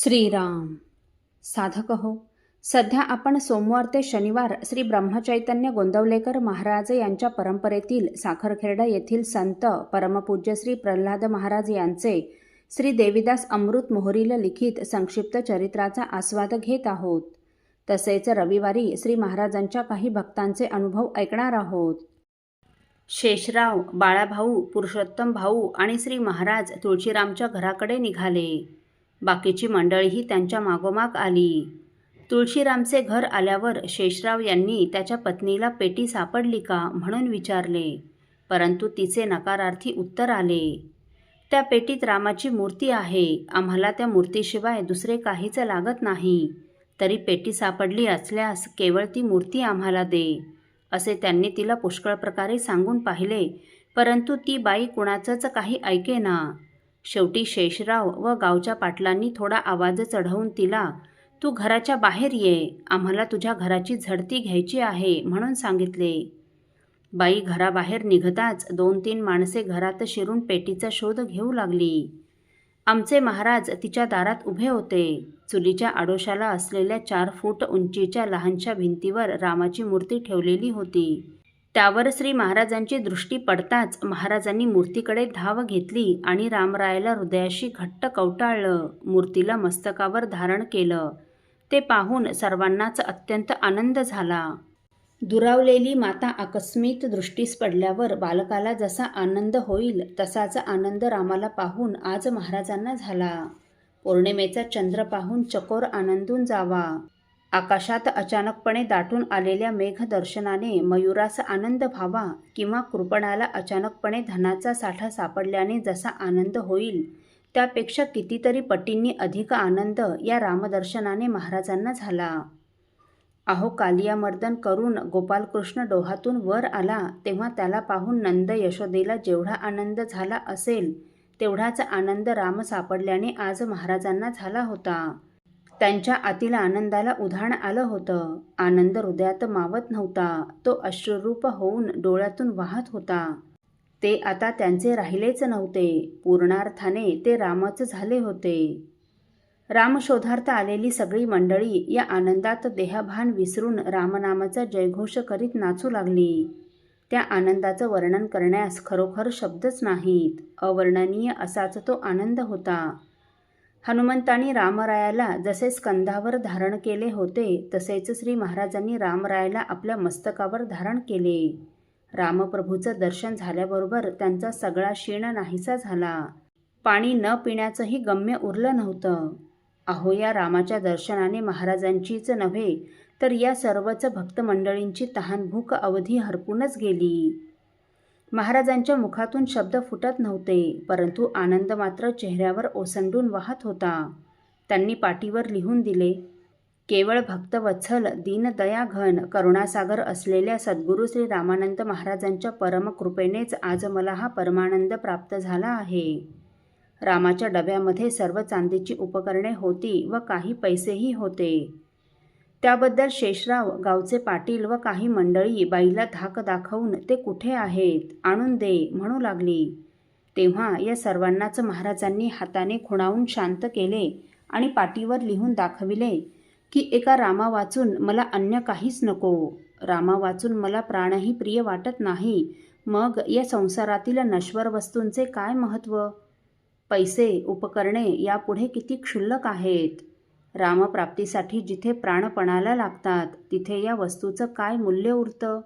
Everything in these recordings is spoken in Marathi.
श्रीराम। साधक हो सध्या आपण सोमवार ते शनिवार श्री ब्रह्मचैतन्य गोंदवलेकर महाराज यांच्या परंपरेतील साखरखेर्डा येथील संत परमपूज्य श्री प्रल्हाद महाराज यांचे श्री देविदास अमृत मोहरील लिखित संक्षिप्त चरित्राचा आस्वाद घेत आहोत. तसेच रविवारी श्री महाराजांच्या काही भक्तांचे अनुभव ऐकणार आहोत. शेषराव बाळाभाऊ पुरुषोत्तम भाऊ आणि श्री महाराज तुळशीरामच्या घराकडे निघाले. बाकीची मंडळीही त्यांच्या मागोमाग आली. तुळशीरामचे घर आल्यावर शेषराव यांनी त्याच्या पत्नीला पेटी सापडली का म्हणून विचारले. परंतु तिचे नकारार्थी उत्तर आले. त्या पेटीत रामाची मूर्ती आहे. आम्हाला त्या मूर्तीशिवाय दुसरे काहीच लागत नाही. तरी पेटी सापडली असल्यास केवळ ती मूर्ती आम्हाला दे असे त्यांनी तिला पुष्कळ प्रकारे सांगून पाहिले. परंतु ती बाई कुणाचंच काही ऐकेना. शेवटी शेषराव व गावच्या पाटलांनी थोडा आवाज चढवून तिला तू घराच्या बाहेर ये आम्हाला तुझ्या घराची झडती घ्यायची आहे म्हणून सांगितले. बाई घराबाहेर निघताच दोन तीन माणसे घरात शिरून पेटीचा शोध घेऊ लागली. आमचे महाराज तिच्या दारात उभे होते. चुलीच्या आडोशाला असलेल्या चार फूट उंचीच्या लहानशा भिंतीवर रामाची मूर्ती ठेवलेली होती. त्यावर श्री महाराजांची दृष्टी पडताच महाराजांनी मूर्तीकडे धाव घेतली आणि रामरायाला हृदयाशी घट्ट कवटाळलं मूर्तीला मस्तकावर धारण केलं. ते पाहून सर्वांनाच अत्यंत आनंद झाला. दुरावलेली माता आकस्मित दृष्टीस पडल्यावर बालकाला जसा आनंद होईल तसाच आनंद रामाला पाहून आज महाराजांना झाला. पौर्णिमेचा चंद्र पाहून चकोर आनंदून जावा. आकाशात अचानकपणे दाटून आलेल्या मेघदर्शनाने मयुरास आनंद व्हावा किंवा कृपणाला अचानकपणे धनाचा साठा सापडल्याने जसा आनंद होईल त्यापेक्षा कितीतरी पटींनी अधिक आनंद या रामदर्शनाने महाराजांना झाला. अहो कालियामर्दन करून गोपालकृष्ण डोहातून वर आला तेव्हा त्याला पाहून नंद यशोदेला जेवढा आनंद झाला असेल तेवढाच आनंद राम सापडल्याने आज महाराजांना झाला होता. त्यांच्या आतील आनंदाला उधाण आलं होतं. आनंद हृदयात मावत नव्हता. तो अश्रुरूप होऊन डोळ्यातून वाहत होता. ते आता त्यांचे राहिलेच नव्हते. पूर्णार्थाने ते रामच झाले होते. रामशोधार्थ आलेली सगळी मंडळी या आनंदात देहभान विसरून रामनामाचा जयघोष करीत नाचू लागली. त्या आनंदाचं वर्णन करण्यास खरोखर शब्दच नाहीत. अवर्णनीय असाच तो आनंद होता. हनुमंतांनी रामरायाला जसे स्कंधावर धारण केले होते तसेच श्री महाराजांनी रामरायाला आपल्या मस्तकावर धारण केले. रामप्रभूचं दर्शन झाल्याबरोबर त्यांचा सगळा शीण नाहीसा झाला. पाणी न पिण्याचंही गम्य उरलं नव्हतं. अहो या रामाच्या दर्शनाने महाराजांचीच नव्हे तर या सर्वच भक्तमंडळींची तहानभूक अवधी हरपूनच गेली. महाराजांच्या मुखातून शब्द फुटत नव्हते परंतु आनंद मात्र चेहऱ्यावर ओसंडून वाहत होता. त्यांनी पाठीवर लिहून दिले केवळ भक्तवत्सल दीनदयाघन करुणासागर असलेल्या सद्गुरू श्री रामानंद महाराजांच्या परमकृपेनेच आज मला हा परमानंद प्राप्त झाला आहे. रामाच्या डब्यामध्ये सर्व चांदीची उपकरणे होती व काही पैसेही होते. त्याबद्दल शेषराव गावचे पाटील व काही मंडळी बाईला धाक दाखवून ते कुठे आहेत? आणून दे म्हणू लागली. तेव्हा या सर्वांनाच महाराजांनी हाताने खुणावून शांत केले आणि पाटीवर लिहून दाखविले की एका रामा वाचून मला अन्य काहीच नको. रामा वाचून मला प्राणही प्रिय वाटत नाही. मग या संसारातील नश्वर वस्तूंचे काय महत्त्व पैसे उपकरणे यापुढे किती क्षुल्लक आहेत? रामप्राप्तीसाठी जिथे प्राणपणाला लागतात तिथे या वस्तूचं काय मूल्य उरतं?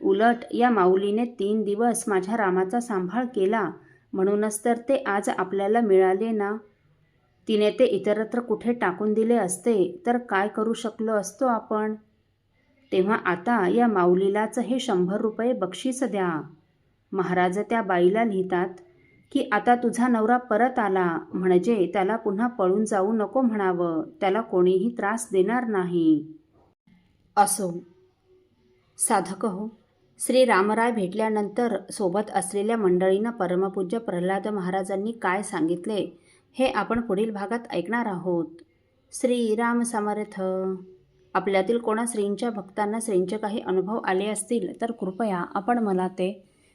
उलट या माऊलीने तीन दिवस माझ्या रामाचा सांभाळ केला म्हणूनच तर ते आज आपल्याला मिळाले ना? तिने ते इतरत्र कुठे टाकून दिले असते तर काय करू शकलो असतो आपण? तेव्हा आता या माऊलीलाच हे शंभर रुपये बक्षीस द्या. महाराज त्या बाईला लिहितात की आता तुझा नवरा परत आला म्हणजे त्याला पुन्हा पळून जाऊ नको म्हणावं. त्याला कोणीही त्रास देणार नाही. असो. साधक हो. श्री रामराय भेटल्यानंतर सोबत असलेल्या मंडळींना परमपूज्य प्रल्हाद महाराजांनी काय सांगितले हे आपण पुढील भागात ऐकणार आहोत. श्री राम समर्थ. आपल्यातील कोणा श्रींच्या भक्तांना श्रींचे काही अनुभव आले असतील तर कृपया आपण मला ते